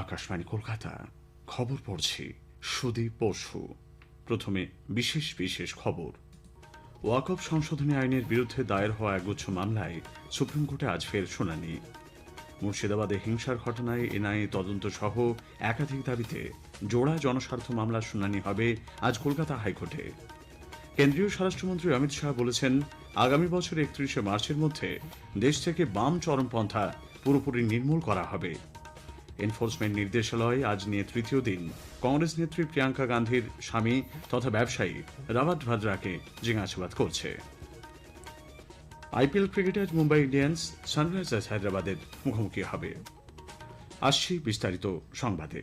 আকাশবাণী, কলকাতা। খবর পড়ছি সুদীপ পরশু প্রথমে বিশেষ বিশেষ খবর। ওয়াকফ সংশোধনী আইনের বিরুদ্ধে দায়ের হওয়া একগুচ্ছ মামলায় সুপ্রিম কোর্টে আজ ফের শুনানি। মুর্শিদাবাদে হিংসার ঘটনায় এনআইএ তদন্ত সহ একাধিক দাবিতে জোড়া জনস্বার্থ মামলার শুনানি হবে আজ কলকাতা হাইকোর্টে। কেন্দ্রীয় স্বরাষ্ট্রমন্ত্রী অমিত শাহ বলেছেন, আগামী বছর একত্রিশে মার্চের মধ্যে দেশ থেকে বাম চরমপন্থা পুরোপুরি নির্মূল করা হবে। এনফোর্সমেন্ট নির্দেশালয় আজ নিয়ে তৃতীয় দিন। কংগ্রেস নেত্রী প্রিয়াঙ্কা গান্ধীর স্বামী তথা ব্যবসায়ী রাবাত ভাদ্রাকে জিজ্ঞাসাবাদ করছে। আইপিএল ক্রিকেটে আজ মুম্বাই ইন্ডিয়ান্স সানরাইজার্স হায়দ্রাবাদের মুখোমুখি হবে। আসছি বিস্তারিত সংবাদে।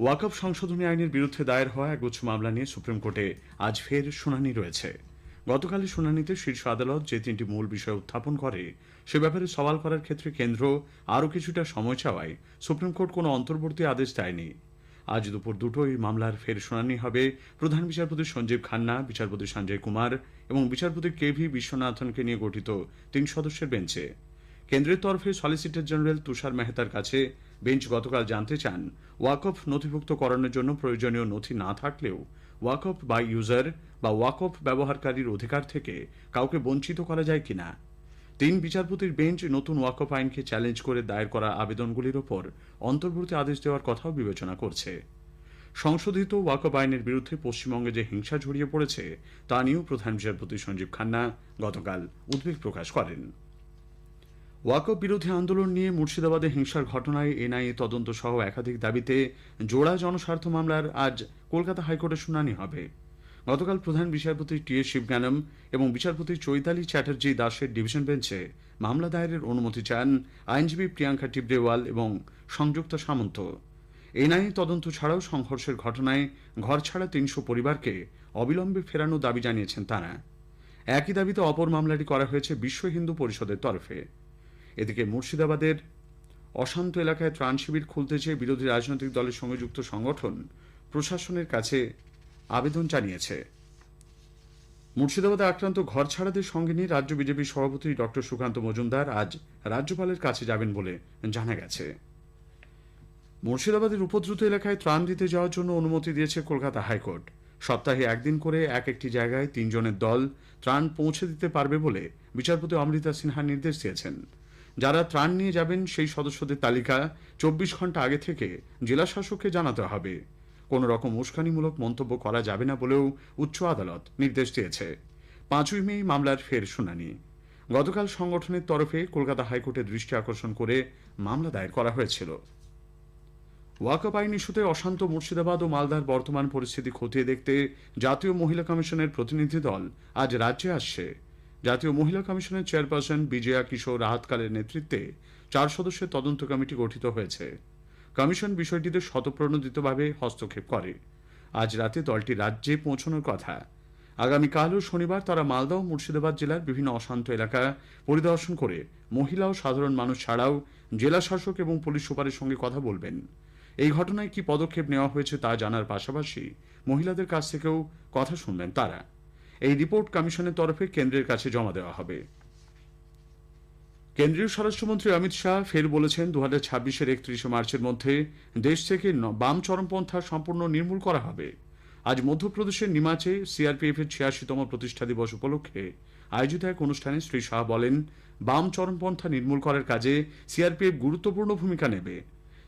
ওয়াকফ সংশোধনী আইনের বিরুদ্ধে দায়ের হওয়া একগুচ্ছ মামলা নিয়ে সুপ্রিম কোর্টে আজ ফের শুনানি রয়েছে। গতকালের শুনানিতে শীর্ষ আদালত যে তিনটি মূল বিষয় উত্থাপন করে, সে ব্যাপারে সওয়াল করার ক্ষেত্রে কেন্দ্র আরও কিছুটা সময় চাওয়ায়। সুপ্রিম কোর্ট কোনো অন্তর্বর্তী আদেশ দেয়নি। আজ দুপুর দুটো এই মামলার ফের শুনানি হবে প্রধান বিচারপতি সঞ্জীব খান্না, বিচারপতি সঞ্জয় কুমার এবং বিচারপতি কে ভি বিশ্বনাথনকে নিয়ে গঠিত তিন সদস্যের বেঞ্চে। কেন্দ্রের তরফে সলিসিটর জেনারেল তুষার মেহতার কাছে বেঞ্চ গতকাল জানতে চান, ওয়াকফ নথিভুক্ত করানোর জন্য প্রয়োজনীয় নথি না থাকলেও ওয়াকফ বাই ইউজার বা ওয়াকফ ব্যবহারকারীর অধিকার থেকে কাউকে বঞ্চিত করা যায় কিনা? তিন বিচারপতির বেঞ্চ নতুন ওয়াকফ আইনকে চ্যালেঞ্জ করে দায়ের করা আবেদনগুলির ওপর অন্তর্বর্তী আদেশ দেওয়ার কথাও বিবেচনা করছে। সংশোধিত ওয়াকফ আইনের বিরুদ্ধে পশ্চিমবঙ্গে যে হিংসা ছড়িয়ে পড়েছে, তা নিয়েও প্রধান বিচারপতি সঞ্জীব খান্না গতকাল উদ্বেগ প্রকাশ করেন। ওয়াকফ বিরোধী আন্দোলন নিয়ে মুর্শিদাবাদে হিংসার ঘটনায় এনআইএ তদন্ত সহ একাধিক দাবিতে জোড়া জনস্বার্থ মামলার আজ কলকাতা হাইকোর্টে শুনানি হবে। গতকাল প্রধান বিচারপতি টি এস শিবজ্ঞানম এবং বিচারপতি চৈতালি চ্যাটার্জি দাসের ডিভিশন বেঞ্চে মামলা দায়েরের অনুমতি চান আইনজীবী প্রিয়াঙ্কা টিবরেওয়াল এবং সংযুক্ত সামন্ত। এনআইএ তদন্ত ছাড়াও সংঘর্ষের ঘটনায় ঘর ছাড়া তিনশো পরিবারকে অবিলম্বে ফেরানো দাবি জানিয়েছেন তারা। একই দাবিতে অপর মামলাটি করা হয়েছে বিশ্ব হিন্দু পরিষদের তরফে। এদিকে মুর্শিদাবাদের অশান্ত এলাকায় ত্রাণ শিবির খুলতে চেয়ে বিরোধী রাজনৈতিক দলের সঙ্গে যুক্ত সংগঠন প্রশাসনের কাছে আবেদন জানিয়েছে। মুর্শিদাবাদে আক্রান্ত ঘর ছাড়াদের সঙ্গে নিয়ে রাজ্য বিজেপি সভাপতি ডক্টর সুকান্ত মজুমদার আজ রাজ্যপালের কাছে যাবেন বলে জানা গেছে। মুর্শিদাবাদের উপদ্রুত এলাকায় ত্রাণ দিতে যাওয়ার জন্য অনুমতি দিয়েছে কলকাতা হাইকোর্ট। সপ্তাহে একদিন করে এক একটি জায়গায় তিনজনের দল ত্রাণ পৌঁছে দিতে পারবে বলে বিচারপতি অমৃতা সিনহা নির্দেশ দিয়েছেন। যারা ত্রাণ নিয়ে যাবেন সেই সদস্যদের তালিকা চব্বিশ ঘণ্টা আগে থেকে জেলা শাসককে জানাতে হবে। কোনো রকম উস্কানিমূলক মন্তব্য করা যাবে না বলেও উচ্চ আদালত নির্দেশ দিয়েছে। পাঁচই মে মামলার ফের শুনানি। গতকাল সংগঠনের তরফে কলকাতা হাইকোর্টের দৃষ্টি আকর্ষণ করে মামলা দায়ের করা হয়েছিল। ওয়াকআপ আইন ইস্যুতে অশান্ত মুর্শিদাবাদ ও মালদার বর্তমান পরিস্থিতি খতিয়ে দেখতে জাতীয় মহিলা কমিশনের প্রতিনিধি দল আজ রাজ্যে আসছে। জাতীয় মহিলা কমিশনের চেয়ারপারসন বিজয়া কিশোর রাহাতকালের নেতৃত্বে চার সদস্যের তদন্ত কমিটি গঠিত হয়েছে। কমিশন বিষয়টিতে শতপ্রণোদিতভাবে হস্তক্ষেপ করে। আজ রাতে দলটি রাজ্যে পৌঁছানোর কথা। আগামীকাল ও শনিবার তারা মালদা ও মুর্শিদাবাদ জেলার বিভিন্ন অশান্ত এলাকা পরিদর্শন করে মহিলা ও সাধারণ মানুষ ছাড়াও জেলা শাসক এবং পুলিশ সুপারের সঙ্গে কথা বলবেন। এই ঘটনায় কি পদক্ষেপ নেওয়া হয়েছে তা জানার পাশাপাশি মহিলাদের কাছ থেকেও কথা শুনবেন তারা। এই রিপোর্ট কমিশনের তরফে কেন্দ্রের কাছে জমা দেওয়া হবে। কেন্দ্রীয় স্বরাষ্ট্রমন্ত্রী অমিত শাহ ফের বলেছেন দু হাজার ছাব্বিশের একত্রিশে মার্চের মধ্যে দেশ থেকে বাম চরমপন্থা সম্পূর্ণ নির্মূল করা হবে। আজ মধ্যপ্রদেশের নিমাচে সিআরপিএফ এর ছিয়াশিতম প্রতিষ্ঠা দিবস উপলক্ষে আয়োজিত এক অনুষ্ঠানে শ্রী শাহ বলেন, বাম চরমপন্থা নির্মূল করার কাজে সিআরপিএফ গুরুত্বপূর্ণ ভূমিকা নেবে।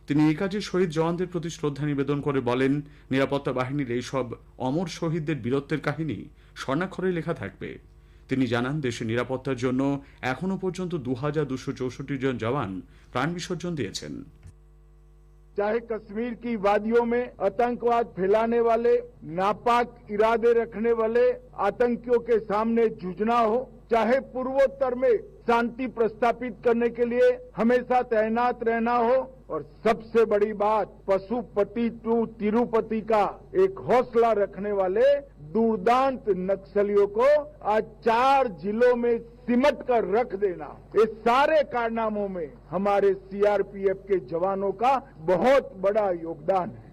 তিনি এই কাজে শহীদ জওয়ানদের প্রতি শ্রদ্ধা নিবেদন করে বলেন, নিরাপত্তা বাহিনীর এইসব অমর শহীদদের বীরত্বের কাহিনী স্বর্ণাক্ষরে লেখা থাকবে তিনি জানান দেশের নিরাপত্তার জন্য এখনও পর্যন্ত দু হাজার দুশো চৌষট্টি জন জওয়ান প্রাণ বিসর্জন দিয়েছেন चाहे कश्मीर की वादियों में आतंकवाद फैलाने वाले नापाक इरादे रखने वाले आतंकियों के सामने जूझना हो चाहे पूर्वोत्तर में शांति प्रस्तापित करने के लिए हमेशा तैनात रहना हो और सबसे बड़ी बात पशुपति टू तिरुपति का एक हौसला रखने वाले दुर्दांत नक्सलियों को आज चार जिलों में सिमट कर रख देना ये सारे कारनामों में हमारे सीआरपीएफ के जवानों का बहुत बड़ा योगदान है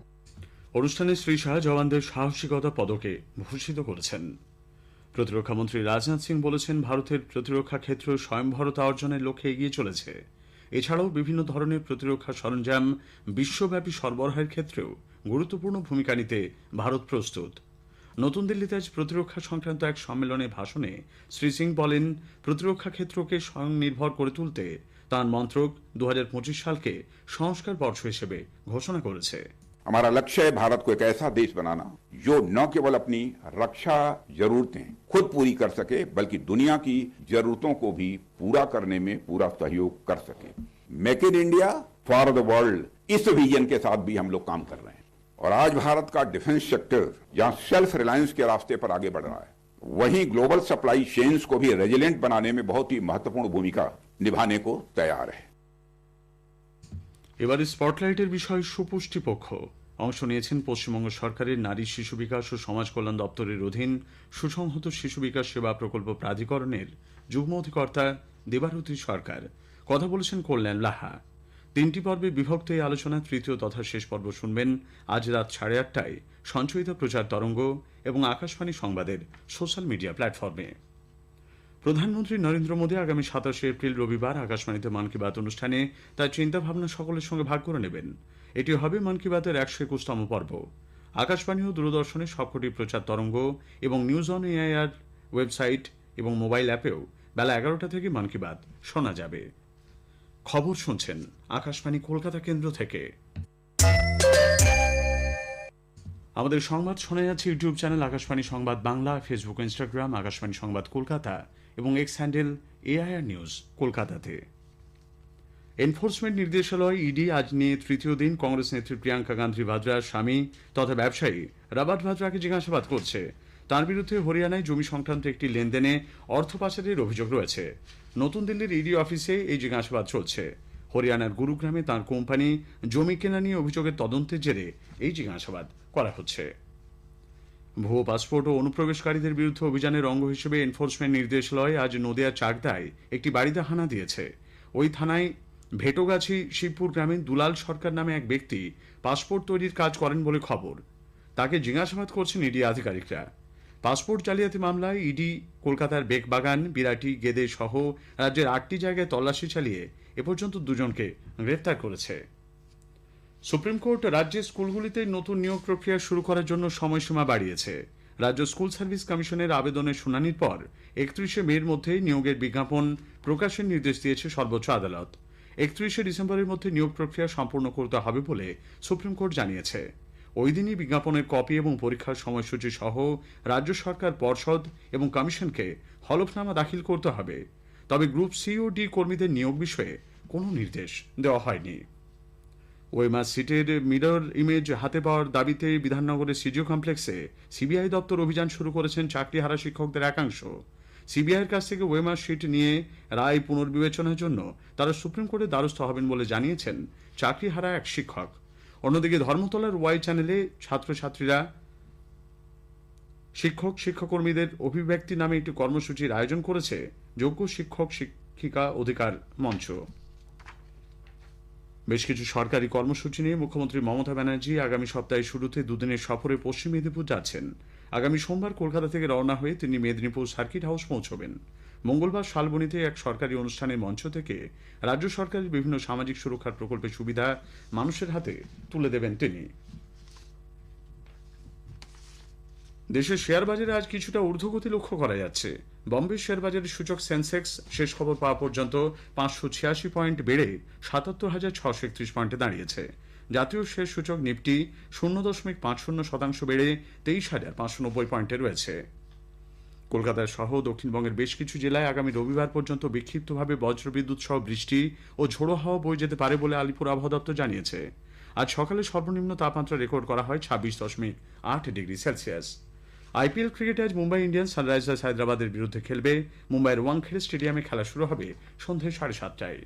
অনুষ্ঠানে শ্রী শাহ জওয়ানদের সাহসিকতা পদকে ভূষিত করেছেন প্রতিরক্ষা মন্ত্রী রাজনাথ সিং বলেছেন ভারতের প্রতিরক্ষা ক্ষেত্র স্বয়ংভরতা অর্জনের লক্ষ্যে এগিয়ে চলেছে এছাড়াও বিভিন্ন ধরনের প্রতিরক্ষা সরঞ্জাম বিশ্বব্যাপী সরবরাহের ক্ষেত্রেও গুরুত্বপূর্ণ ভূমিকা নিতে ভারত প্রস্তুত নতুন দিল্লিতে আজ প্রতিরক্ষা সংক্রান্ত এক সম্মেলনে ভাষণে শ্রী সিং বলেন প্রতিরক্ষা ক্ষেত্রকে স্বয়ংনির্ভর করে তুলতে তাঁর মন্ত্রক দু সালকে সংস্কার বর্ষ হিসেবে ঘোষণা করেছে हमारा लक्ष्य है भारत को एक ऐसा देश बनाना जो न केवल अपनी रक्षा जरूरतें खुद पूरी कर सके बल्कि दुनिया की जरूरतों को भी पूरा करने में पूरा सहयोग कर सके make in India for the world इस विजन के साथ भी हम लोग काम कर रहे हैं और आज भारत का डिफेंस सेक्टर जहां सेल्फ रिलायंस के रास्ते पर आगे बढ़ रहा है वहीं ग्लोबल सप्लाई चेन्स को भी रेजिलेंट बनाने में बहुत ही महत्वपूर्ण भूमिका निभाने को तैयार है এবারে স্পটলাইটের বিষয় সুপুষ্টি পক্ষ অংশ নিয়েছেন পশ্চিমবঙ্গ সরকারের নারী শিশু বিকাশ ও সমাজ কল্যাণ দপ্তরের অধীন সুসংহত শিশু বিকাশ সেবা প্রকল্প প্রাধিকরণের যুগ্ম অধিকর্তা দেবারতী সরকার কথা বলেছেন কল্যাণ লাহা তিনটি পর্বে বিভক্ত এই আলোচনা তৃতীয় তথা শেষ পর্ব শুনবেন। আজ রাত সাড়ে আটটায় সঞ্চয়িত প্রচার তরঙ্গ এবং আকাশবাণী সংবাদের সোশ্যাল মিডিয়া প্ল্যাটফর্মে। প্রধানমন্ত্রী নরেন্দ্র মোদী আগামী সাতাশে এপ্রিল রবিবার আকাশবাণীতে মন কি বাত অনুষ্ঠানে তার চিন্তাভাবনা সকলের সঙ্গে ভাগ করে নেবেন। এটি হবে মন কি বাতের একশো একুশতম পর্ব। আকাশবাণী ও দূরদর্শনের সবকটি প্রচার তরঙ্গ এবং নিউজ অন এআইআর ওয়েবসাইট এবং মোবাইল অ্যাপেও বেলা এগারোটা থেকে মন কি বাত শোনা যাবে। খবর শুনছেন আকাশবাণী কলকাতা কেন্দ্র থেকে। আমাদের সংবাদ শোনা যাচ্ছে ইউটিউব চ্যানেল আকাশবাণী সংবাদ বাংলা, ফেসবুক, ইনস্টাগ্রাম, আকাশবাণী সংবাদ কলকাতা এবং এক্স হ্যান্ডেল এআইআর নিউজ কলকাতাতে। এনফোর্সমেন্ট নির্দেশালয় ইডি আজ নিয়ে তৃতীয় দিন কংগ্রেস নেত্রী প্রিয়াঙ্কা গান্ধী ভাদ্রার স্বামী তথা ব্যবসায়ী রাবার্ট ভাদ্রাকে জিজ্ঞাসাবাদ করছে। তার বিরুদ্ধে হরিয়ানায় জমি সংক্রান্ত একটি লেনদেনে অর্থ পাচারের অভিযোগ রয়েছে। নতুন দিল্লির ইডি অফিসে এই জিজ্ঞাসাবাদ চলছে। হরিয়ানার গুরুগ্রামে তার কোম্পানি জমি কেনা নিয়ে অভিযোগের তদন্তের জেরে এই জিজ্ঞাসাবাদ করা হচ্ছে। ভুয়ো পাসপোর্ট ও অনুপ্রবেশকারীদের বিরুদ্ধে অভিযানের অঙ্গ হিসেবে এনফোর্সমেন্ট নির্দেশালয় আজ নদিয়ার চাকদায় একটি বাড়িতে হানা দিয়েছে। ওই থানায় ভেটোগাছি শিবপুর গ্রামে দুলাল সরকার নামে এক ব্যক্তি পাসপোর্ট তৈরির কাজ করেন বলে খবর। তাকে জিজ্ঞাসাবাদ করছেন ইডি আধিকারিকরা। পাসপোর্ট জালিয়াতি মামলায় ইডি, কলকাতার বেকবাগান, বিরাটি, গেদে সহ রাজ্যের আটটি জায়গায় তল্লাশি চালিয়ে এ পর্যন্ত দুজনকে গ্রেফতার করেছে। সুপ্রিম কোর্ট রাজ্যের স্কুলগুলিতে নতুন নিয়োগ প্রক্রিয়া শুরু করার জন্য সময়সীমা বাড়িয়েছে। রাজ্য স্কুল সার্ভিস কমিশনের আবেদনের শুনানির পর একত্রিশে মের মধ্যে নিয়োগের বিজ্ঞাপন প্রকাশের নির্দেশ দিয়েছে সর্বোচ্চ আদালত। একত্রিশে ডিসেম্বরের মধ্যে নিয়োগ প্রক্রিয়া সম্পূর্ণ করতে হবে বলে সুপ্রিম কোর্ট জানিয়েছে। ওই দিনই বিজ্ঞাপনের কপি এবং পরীক্ষার সময়সূচি সহ রাজ্য সরকার পর্ষদ এবং কমিশনকে হলফনামা দাখিল করতে হবে। তবে গ্রুপ সি ও ডি কর্মীদের নিয়োগ বিষয়ে কোনো নির্দেশ দেওয়া হয়নি। ওয়েমার সিটের মিরর ইমেজ হাতে পাওয়ার দাবিতে বিধাননগরের সিজিও কমপ্লেক্সে সিবিআই দপ্তর অভিযান শুরু করেছেন চাকরিহারা শিক্ষকদের একাংশ। সিবিআইয়ের কাছ থেকে ওয়েমার শিট নিয়ে রায় পুনর্বিবেচনার জন্য তারা সুপ্রিম কোর্টে দ্বারস্থ হবেন বলে জানিয়েছেন চাকরিহারা এক শিক্ষক। অন্যদিকে ধর্মতলার ওয়াই চ্যানেলে ছাত্রছাত্রীরা, শিক্ষক, শিক্ষাকর্মীদের অভিব্যক্তি নামে একটি কর্মসূচির আয়োজন করেছে যোগ্য শিক্ষক, শিক্ষিকা অধিকার মঞ্চ। বেশ কিছু সরকারি কর্মসূচি নিয়ে মুখ্যমন্ত্রী মমতা ব্যানার্জি আগামী সপ্তাহের শুরুতে দুদিনের সফরে পশ্চিম মেদিনীপুর যাচ্ছেন। আগামী সোমবার কলকাতা থেকে রওনা হয়ে তিনি মেদিনীপুর সার্কিট হাউস পৌঁছবেন। মঙ্গলবার শালবনীতে এক সরকারি অনুষ্ঠানের মঞ্চ থেকে রাজ্য সরকারের বিভিন্ন সামাজিক সুরক্ষার প্রকল্পের সুবিধা মানুষের হাতে তুলে দেবেন তিনি। দেশের শেয়ার বাজারে আজ কিছুটা ঊর্ধ্বগতি লক্ষ্য করা যাচ্ছে। বম্বে শেয়ার বাজারের সূচক সেন্সেক্স শেষ খবর পাওয়া পর্যন্ত পাঁচশো ছিয়াশি পয়েন্ট বেড়ে সাতাত্তর হাজার ছশো একত্রিশ পয়েন্টে দাঁড়িয়েছে। জাতীয় শেষ সূচক নিফটি শূন্য দশমিক পাঁচ শূন্য শতাংশ বেড়ে তেইশ হাজার পাঁচশো নব্বই পয়েন্টে রয়েছে। কলকাতা সহ দক্ষিণবঙ্গের বেশ কিছু জেলায় আগামী রবিবার পর্যন্ত বিক্ষিপ্তভাবে বজ্রবিদ্যুৎ সহ বৃষ্টি ও ঝোড়ো হাওয়া বয়ে যেতে পারে বলে আলিপুর আবহাওয়া দপ্তর জানিয়েছে। আজ সকালে সর্বনিম্ন তাপমাত্রা রেকর্ড করা হয় ছাব্বিশ দশমিক আট ডিগ্রি সেলসিয়াস। আইপিএল ক্রিকেটে আজ মুম্বাই ইন্ডিয়ান্স সানরাইজার্স হায়দ্রাবাদের বিরুদ্ধে খেলবে। মুম্বাইয়ের ওয়াংখেড়ে স্টেডিয়ামে খেলা শুরু হবে সন্ধে সাড়ে সাতটায়।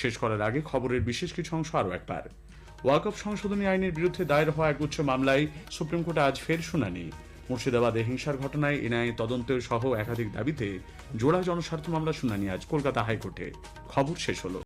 শেষ করার আগে খবরের বিশেষ কিছু অংশ আরও একবার। ওয়াকফ সংশোধনী আইনের বিরুদ্ধে দায়ের হওয়া একগুচ্ছ মামলায় সুপ্রিম কোর্টে আজ ফের শুনানি। মুর্শিদাবাদে হিংসার ঘটনায় এনআইএ তদন্তের সহ একাধিক দাবিতে জোড়া জনস্বার্থ মামলা শুনানি আজ কলকাতা হাইকোর্টে। খবর শেষ হলো।